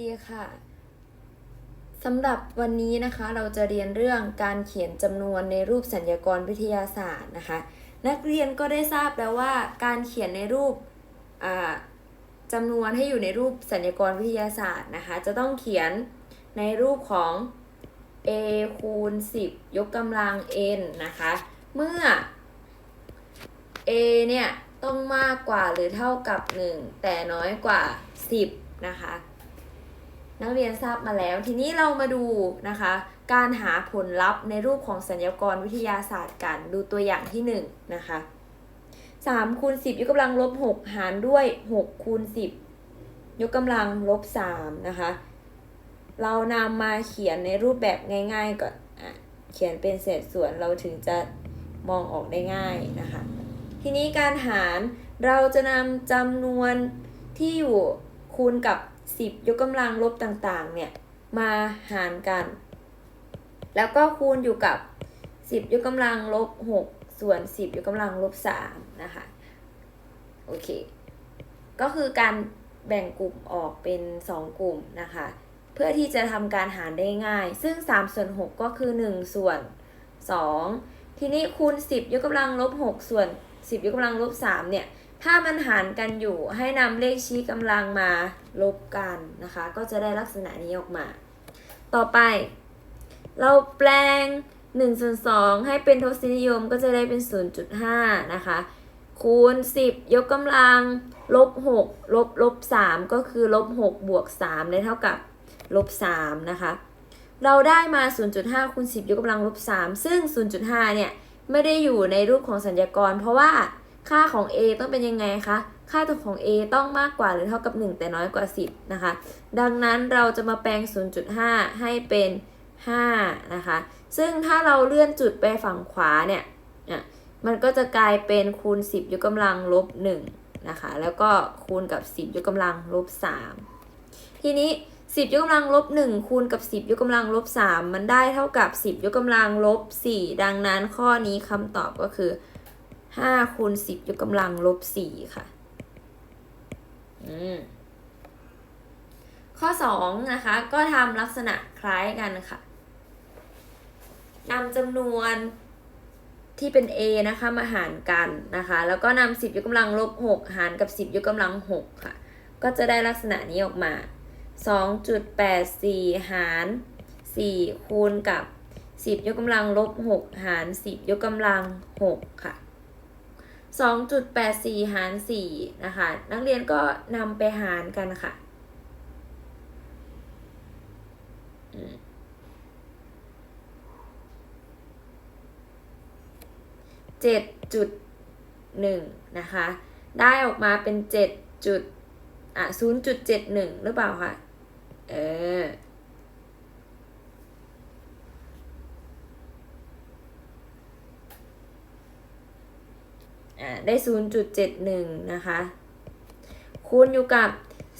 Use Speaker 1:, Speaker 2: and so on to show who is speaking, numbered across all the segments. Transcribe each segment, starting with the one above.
Speaker 1: ดีค่ะสำหรับวันนี้นะคะเราจะเรียนเรื่องการเขียนจำนวนในรูปสัญญากรวิทยาศาสตร์นะคะ นักเรียนก็ได้ทราบแล้วว่าการเขียนในรูปจำนวนให้อยู่ในรูปสัญญากรวิทยาศาสตร์นะคะ จะต้องเขียนในรูปของ a คูณ 10 ยกกำลัง n นะคะ เมื่อ a เนี่ยต้องมากกว่าหรือเท่ากับ 1 แต่น้อยกว่า 10 นะคะ นักเรียนทราบมาแล้ว ทีนี้เรามาดูนะคะ การหาผลลัพธ์ในรูปของสัญญากรวิทยาศาสตร์กัน ดูตัวอย่างที่1นงนะคะ3คูณ10 ยกกำลังลบ 6 หารด้วย6คูณ10 ยกกำลังลบ3นะคะ เรานำมาเขียนในรูปแบบง่าย ๆ ก่อนอเขียนเป็นเศษส่วนเราถึงจะมองออกได้ง่ายนะคะ ทีนี้การหารเราจะนำจำนวนที่อยู่คูณกับ 10 ยกกำลังลบต่างๆ เนี่ย มาหารกัน แล้วก็คูณอยู่กับ 10 ยกกำลังลบ 6 ส่วน 10 ยกกำลังลบ 3 นะคะ โอเค ก็คือการแบ่งกลุ่มออกเป็น 2 กลุ่มนะคะ เพื่อที่จะทำการหารได้ง่าย ซึ่ง 3 ส่วน 6 ก็คือ 1 ส่วน 2 ทีนี้คูณ 10 ยกกำลังลบ 6 ส่วน 10 ยกกำลังลบ 3 เนี่ย ถ้ามันหารกันอยู่ให้นำเลขชี้กำลังมาลบกันนะคะ ก็จะได้ลักษณะนี้ออกมา ต่อไป เราแปลง1ส่วน2ให้เป็นทศนิยมก็จะได้เป็น 0.5 นะคะ คูณ 10 ยกกำลังลบ6ลบลบ3ก็คือลบ6บวก3ได้เท่ากับลบ3นะคะ เราได้มา 0.5คูณ10 ยกกำลังลบ3ซึ่ง 0.5 เนี่ย ไม่ได้อยู่ในรูปของสัญญากร เพราะว่า ค่าของ a ต้องเป็นยังไงคะ ค่าตัวของ a ต้องมากกว่าหรือเท่ากับ 1 แต่น้อยกว่า 10 นะคะ ดังนั้นเราจะมาแปลง 0.5 ให้เป็น 5 นะคะ ซึ่งถ้าเราเลื่อนจุดไปฝั่งขวาเนี่ยอะมันก็จะกลายเป็นคูณ 10 ยกกำลังลบ1นะคะ แล้วก็คูณกับ 10 ยกกำลังลบ3ทีนี้ 10 ยกกำลังลบ1คูณกับ 10 ยกกำลังลบ3มันได้เท่ากับ 10 ยกกำลังลบ4ดังนั้นข้อนี้คำตอบก็คือ 5คูณ10ยกกำลังลบ4ค่ะอืมข้อ2นะคะ ก็ทำลักษณะคล้ายกันค่ะนำจำนวนที่เป็น a นะคะมาหารกันนะคะ แล้วก็นำ10ยกกำลังลบ6หารกับ10ยกกำลัง6ค่ะ ก็จะได้ลักษณะนี้ออกมา2.84หาร4คูณกับ10ยกกำลังลบ6หาร10ยกกำลัง6ค่ะ 2.84 หาร 4 นะคะ นักเรียนก็นำไปหารกันค่ะ เจ็ดจุดหนึ่งนะคะ ได้ออกมาเป็นเจ็ดจุดอะศูนย์จุดเจ็ดหนึ่งหรือเปล่าคะ เออ อ่าได้ศูนย์จุดเจ็ดหนึ่งนะคะ คูณอยู่กับ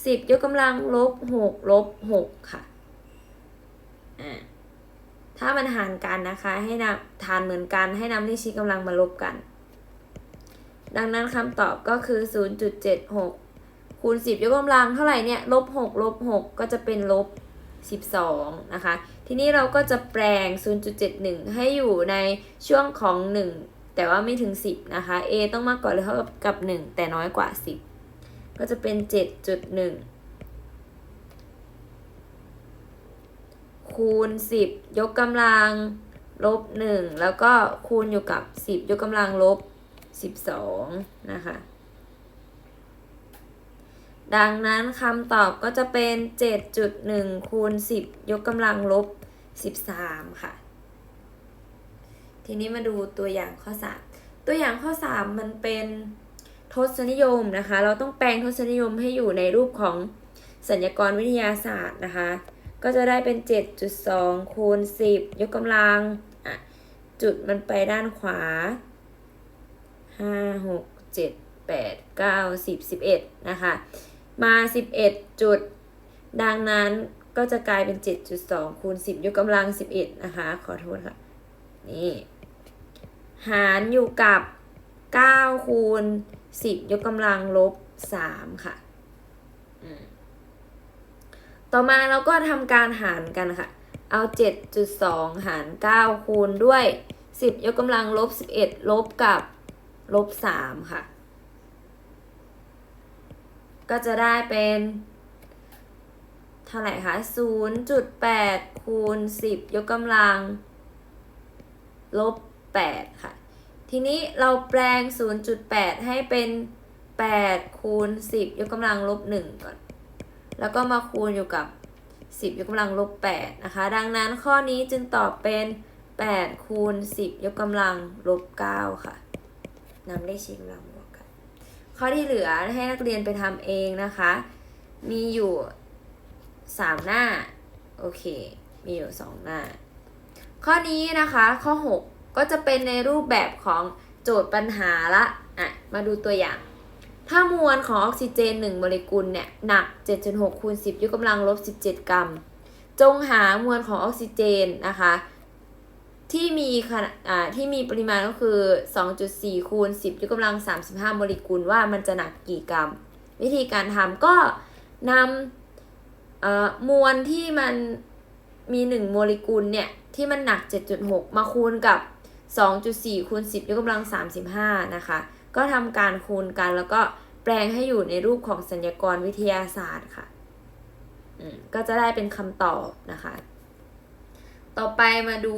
Speaker 1: สิบยกกำลังลบหกลบหกค่ะอ่าถ้ามันหารกันนะคะ ให้นำทานเหมือนกัน ให้นำเลขชี้กำลังมาลบกัน ดังนั้นคำตอบก็คือ 0.76 คูณ 10 ยกกำลังเท่าไหร่เนี่ย ลบ 6 ลบ 6 ก็จะเป็นลบ 12 นะคะ ทีนี้เราก็จะแปลง 0.71 ให้อยู่ในช่วงของ 1 แต่ว่าไม่ถึง 10 นะคะ a ต้องมากกว่าหรือเท่ากับ 1 แต่น้อยกว่า 10 ก็จะเป็น 7.1 คูณ 10 ยกกำลังลบ 1 แล้วก็คูณอยู่กับ 10 ยกกำลังลบ 12 นะคะ ดังนั้นคำตอบก็จะเป็น 7.1 คูณ 10 ยกกำลังลบ 13 ค่ะ ทีนี้มาดูตัวอย่างข้อ 3 ตัวอย่างข้อ 3 มันเป็นทศนิยมนะคะ เราต้องแปลงทศนิยมให้อยู่ในรูปของสัญญากรวิทยาศาสตร์นะคะ ก็จะได้เป็น 7.2 คูณ 10 ยกกำลัง จุดมันไปด้านขวา 5 6 7 8 9 10 11 นะคะ มา 11 จุด ดังนั้นก็จะกลายเป็น 7.2 คูณ 10 ยกกำลัง 11 นะคะ ขอโทษค่ะ นี่ หารอยู่กับ 9 คูณ 10 ยกกำลังลบ 3 ค่ะต่อมาเราก็ทำการหารกันค่ะ เอา 7.2 หาร 9 คูณด้วย 10 ยกกำลังลบ 11 ลบกับลบ 3 ค่ะ ก็จะได้เป็นเท่าไหร่คะ0.8 คูณ 10 ยกกำลัง ลบ 8 ค่ะ ทีนี้เราแปลง 0.8 ให้เป็น 8 คูณ 10 ยกกำลังลบ 1 ก่อน แล้วก็มาคูณอยู่กับ 10 ยกกำลังลบ 8 นะคะ ดังนั้นข้อนี้จึงตอบเป็น 8 คูณ 10 ยกกำลังลบ 9 ค่ะนำเลขชี้กำลังบวกกัน ข้อที่เหลือให้นักเรียนไปทำเองนะคะ มีอยู่ 3 หน้า โอเค มีอยู่ 2 หน้า ข้อนี้นะคะ ข้อ 6 ก็จะเป็นในรูปแบบของโจทย์ปัญหาละอะมาดูตัวอย่าง ถ้ามวลของออกซิเจน 1 โมเลกุลเนี่ยหนัก 7.6คูณ10 ยกกำลังลบ 17 กรัม จงหามวลของออกซิเจนนะคะที่มีขนาดอ่าที่มีปริมาณก็คือ 2.4 คูณ 10 ยกกำลัง 35 โมเลกุลว่ามันจะหนักกี่กรัม วิธีการทำก็นำอ่อมวลที่มันมี 1 โมเลกุลเนี่ย ที่มันหนัก 7.6 มาคูณกับ 2.4คูณ10 ยกกำลัง 35 นะคะ ก็ทำการคูณกันแล้วก็แปลงให้อยู่ในรูปของสัญญกรวิทยาศาสตร์ค่ะอืมก็จะได้เป็นคำตอบนะคะ ต่อไปมาดู